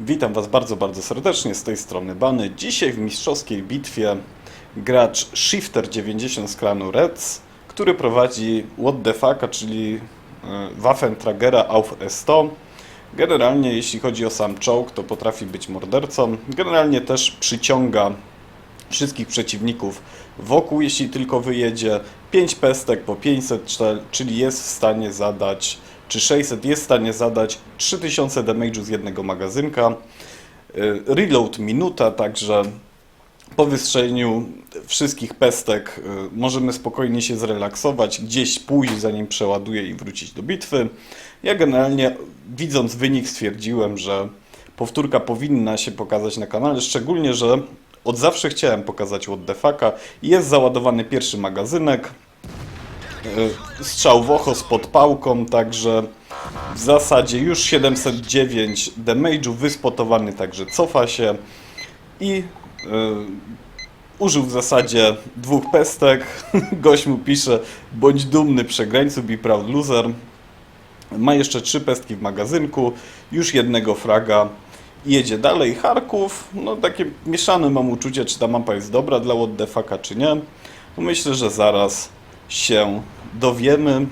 Witam Was bardzo, bardzo serdecznie z tej strony Bany. Dzisiaj w mistrzowskiej bitwie gracz Shifter 90 z klanu Reds, który prowadzi What the Fucka, czyli e, Waffentragera auf S100. Generalnie jeśli chodzi o sam czołg, to potrafi być mordercą. Generalnie też przyciąga wszystkich przeciwników wokół, jeśli tylko wyjedzie. 5 pestek po 500, czel- czyli jest w stanie zadać, czy 600 jest w stanie zadać 3000 damage'u z jednego magazynka. Y, Reload minuta, także po wystrzeleniu wszystkich pestek y, możemy spokojnie się zrelaksować, gdzieś pójść zanim przeładuje i wrócić do bitwy. Ja generalnie widząc wynik stwierdziłem, że powtórka powinna się pokazać na kanale, szczególnie, że od zawsze chciałem pokazać What the fucka. Jest załadowany pierwszy magazynek, strzał w oko z podpałką, także w zasadzie już 709 damage'u, wyspotowany także cofa się i y, użył w zasadzie dwóch pestek. Gość mu pisze, bądź dumny przegrańcu, be proud loser. Ma jeszcze trzy pestki w magazynku, już jednego fraga. Jedzie dalej. Charków, no takie mieszane mam uczucie, czy ta mapa jest dobra dla What the fucka, czy nie. No myślę, że zaraz się dowiemy.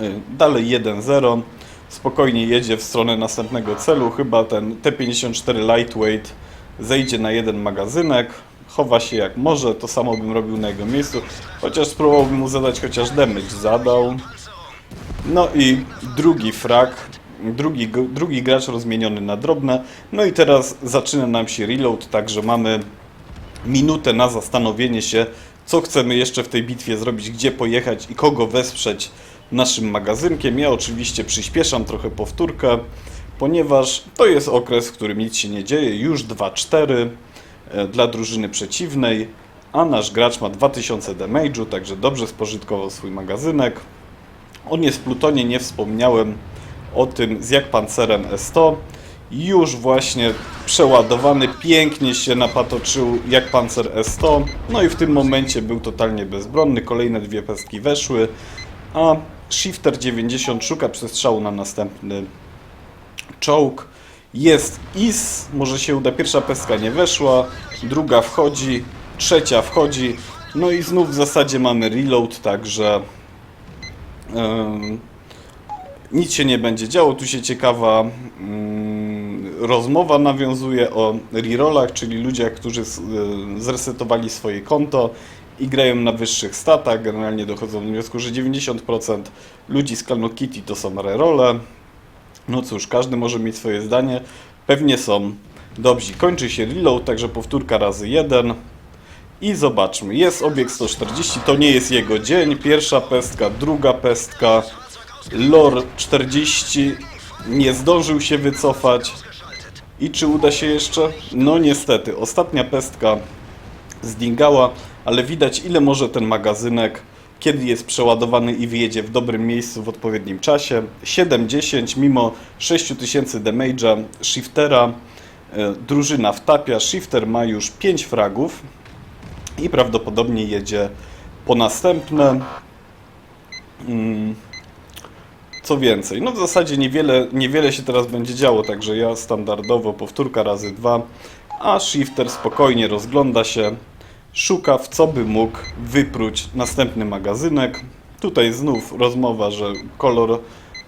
Y, Dalej 1-0. Spokojnie jedzie w stronę następnego celu. Chyba ten T-54 Lightweight zejdzie na jeden magazynek. Chowa się jak może. To samo bym robił na jego miejscu. Chociaż spróbowałbym mu zadać chociaż damage. Zadał. No i drugi frag. Drugi, drugi gracz rozmieniony na drobne. No i teraz zaczyna nam się reload, także mamy minutę na zastanowienie się, co chcemy jeszcze w tej bitwie zrobić, gdzie pojechać i kogo wesprzeć naszym magazynkiem. Ja oczywiście przyspieszam trochę powtórkę, ponieważ to jest okres, w którym nic się nie dzieje. Już 2-4 e, dla drużyny przeciwnej, a nasz gracz ma 2000 damage'u, także dobrze spożytkował swój magazynek. On jest w plutonie, nie wspomniałem o tym z jak pancerem S100. Już właśnie przeładowany, pięknie się napatoczył jak pancer S100. No i w tym momencie był totalnie bezbronny. Kolejne dwie pestki weszły, a Shifter 90 szuka przestrzału na następny czołg. Jest IS, może się uda. Pierwsza pestka nie weszła, druga wchodzi, trzecia wchodzi. No i znów w zasadzie mamy reload, także em, nic się nie będzie działo. Tu się ciekawa mm, rozmowa nawiązuje o rerollach, czyli ludziach, którzy y, zresetowali swoje konto i grają na wyższych statach. Generalnie dochodzą do wniosku, że 90% ludzi z klanu Kitty to są rerolle. No cóż, każdy może mieć swoje zdanie. Pewnie są dobrzy. Kończy się reload, także powtórka razy jeden. I zobaczmy, jest obiekt 140, to nie jest jego dzień. Pierwsza pestka, druga pestka. Lor 40 nie zdążył się wycofać. I czy uda się jeszcze? No niestety, ostatnia pestka zdingała, ale widać ile może ten magazynek, kiedy jest przeładowany i wyjedzie w dobrym miejscu w odpowiednim czasie. 7-10 mimo 6000 damage'a Shiftera. e, Drużyna wtapia, Shifter ma już 5 fragów i prawdopodobnie jedzie po następne. Mm, Co więcej, no w zasadzie niewiele, niewiele się teraz będzie działo, także ja standardowo powtórka razy dwa, a Shifter spokojnie rozgląda się, szuka w co by mógł wypróć następny magazynek. Tutaj znów rozmowa, że kolor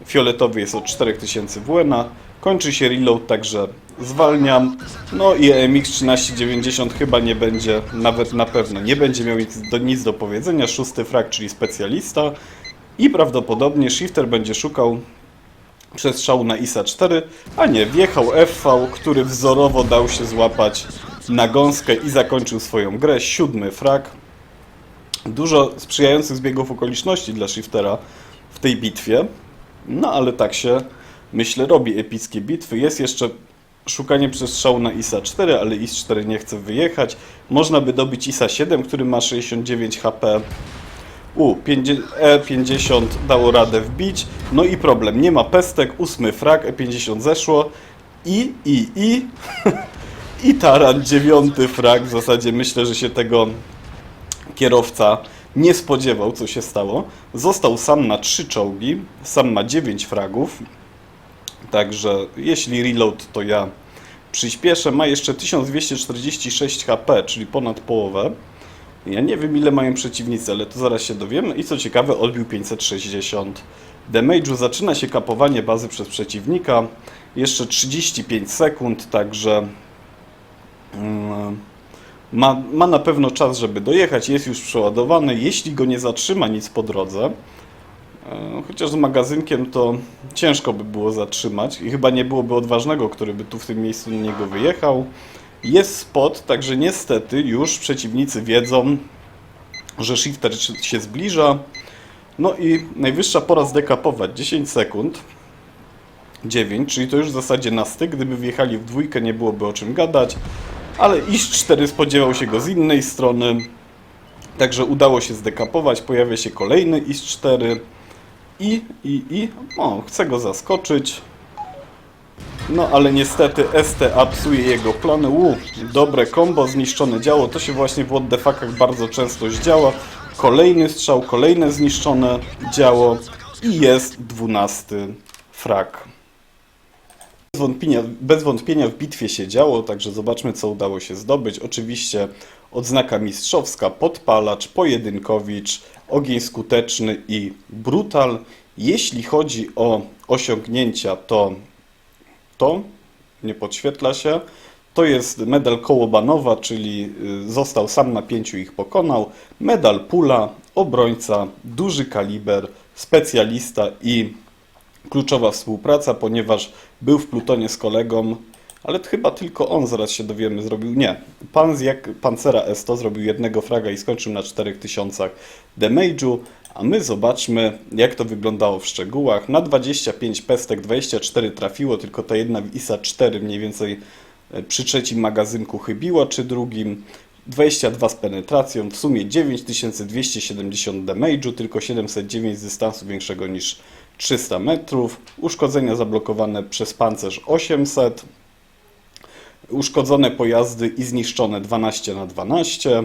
fioletowy jest od 4000 WN. Kończy się reload, także zwalniam. No i MX 1390 chyba nie będzie, nawet na pewno nie będzie miał nic do, nic do powiedzenia. Szósty frag, czyli specjalista. I prawdopodobnie Shifter będzie szukał przestrzału na ISA 4, a nie, wjechał FV, który wzorowo dał się złapać na gąskę i zakończył swoją grę. Siódmy frag. Dużo sprzyjających zbiegów okoliczności dla Shiftera w tej bitwie. No ale tak się, myślę, robi epickie bitwy. Jest jeszcze szukanie przestrzału na ISA 4, ale IS 4 nie chce wyjechać. Można by dobić ISA 7, który ma 69 HP. U, 50 E50 dało radę wbić. No i problem, nie ma pestek, ósmy frag, E50 zeszło. I, i, i, i taran, dziewiąty frag. W zasadzie myślę, że się tego kierowca nie spodziewał, co się stało. Został sam na trzy czołgi, sam ma 9 fragów. Także jeśli reload, to ja przyspieszę. Ma jeszcze 1246 HP, czyli ponad połowę. Ja nie wiem ile mają przeciwnicy, ale to zaraz się dowiemy. I co ciekawe, odbił 560 damage'u. Zaczyna się kapowanie bazy przez przeciwnika. Jeszcze 35 sekund, także mm, ma, ma na pewno czas, żeby dojechać. Jest już przeładowany. Jeśli go nie zatrzyma nic po drodze, e, chociaż z magazynkiem to ciężko by było zatrzymać i chyba nie byłoby odważnego, który by tu w tym miejscu na niego wyjechał. Jest spot, także niestety już przeciwnicy wiedzą, że shifter się zbliża. No i najwyższa pora zdekapować 10 sekund. 9, czyli to już w zasadzie na styk. Gdyby wjechali w dwójkę, nie byłoby o czym gadać. Ale iż 4 spodziewał się go z innej strony. Także udało się zdekapować. Pojawia się kolejny IS 4. I, i, i. O, chcę go zaskoczyć. No ale niestety STA psuje jego plany. U, dobre combo, zniszczone działo. To się właśnie w What the fuckach bardzo często zdziała. Kolejny strzał, kolejne zniszczone działo i jest 12 frak. Bez wątpienia, bez wątpienia w bitwie się działo, także zobaczmy co udało się zdobyć. Oczywiście odznaka mistrzowska, podpalacz, pojedynkowicz, ogień skuteczny i brutal. Jeśli chodzi o osiągnięcia, to to nie podświetla się. To jest medal Kołobanowa, czyli y, został sam na pięciu ich pokonał. Medal Pula, obrońca, duży kaliber, specjalista i kluczowa współpraca, ponieważ był w plutonie z kolegą, ale chyba tylko on, zaraz się dowiemy, zrobił, nie, pan z jak Pancera S100 zrobił jednego fraga i skończył na 4000 damage'u, a my zobaczmy, jak to wyglądało w szczegółach. Na 25 pestek 24 trafiło, tylko ta jedna ISA 4 mniej więcej e, przy trzecim magazynku chybiła, czy drugim. 22 z penetracją, w sumie 9270 damage'u, tylko 709 z dystansu większego niż 300 metrów. Uszkodzenia zablokowane przez pancerz 800. Uszkodzone pojazdy i zniszczone 12 na 12.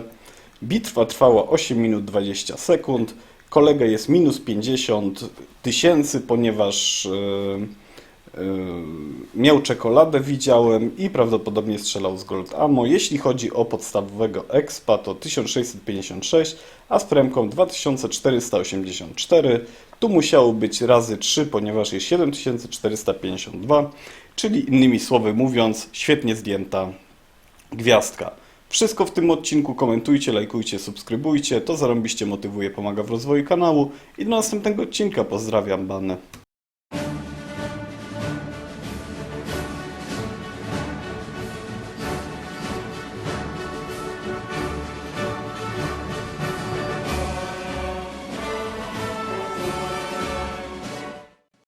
Bitwa trwała 8 minut 20 sekund. Kolega jest minus 50 tysięcy, ponieważ yy, yy, miał czekoladę, widziałem i prawdopodobnie strzelał z Gold Ammo. Jeśli chodzi o podstawowego expa, to 1656, a z premką 2484. Tu musiało być razy 3, ponieważ jest 7452, czyli innymi słowy mówiąc, świetnie zdjęta gwiazdka. Wszystko w tym odcinku komentujcie, lajkujcie, subskrybujcie. To zarąbiście motywuje, pomaga w rozwoju kanału. I do następnego odcinka. Pozdrawiam, bany.